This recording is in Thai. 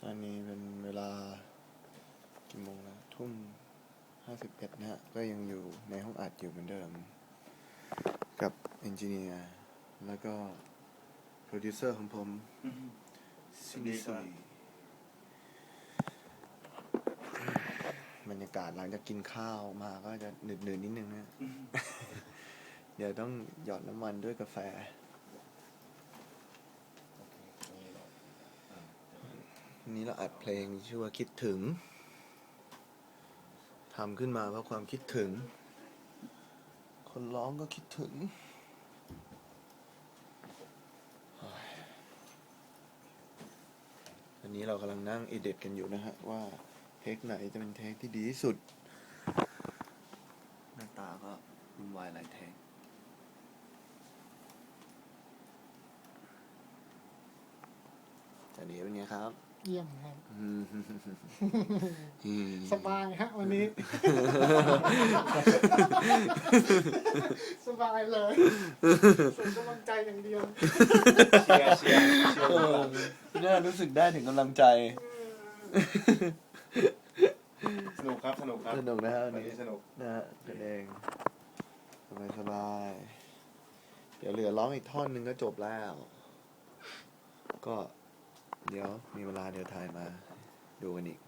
ตอนนี้เป็นเวลากี่โมงแล้วทุ่มห้าสิบเอ็ดนะฮะ ก็ยังอยู่ในห้องอัดอยู่เหมือนเดิม กับเอนจิเนียร์แล้วก็โปรดิวเซอร์ของผมซินิสุยบรรยากาศหลังจากกินข้าวมาก็จะหนืดๆนิดนึงนะ เดี๋ยวต้องหยอดน้ำมันด้วยกาแฟ วันนี้เราอัดเพลงชื่อว่าคิดถึงทำขึ้นมาเพราะความคิดถึง คนร้องก็คิดถึง อันนี้เรากำลังนั่งเอเดตกันอยู่นะฮะ ว่าเทคไหนจะเป็นเทคที่ดีที่สุด หน้าตาก็วุ่นวายหลายเทคอันนี้เป็นไงครับ เยี่ยมครับอืมอืมสบายฮะวันนี้ สบายเลยส่งกำลังใจอย่างเดียวเชียร์เชียร์เชียร์เออเนี่ยรู้สึกได้ถึงกำลังใจ สนุกครับสนุกครับสนุกนะฮะวัวันนนี้นี้สนุกนะฮะกันเองสบายสบายๆเดี๋ยวเหลือร้องอีกท่อนหนึ่งก็จบแล้ว ก็ เดี๋ยวมีเวลาเดี๋ยวถ่ายมาดูกันอีก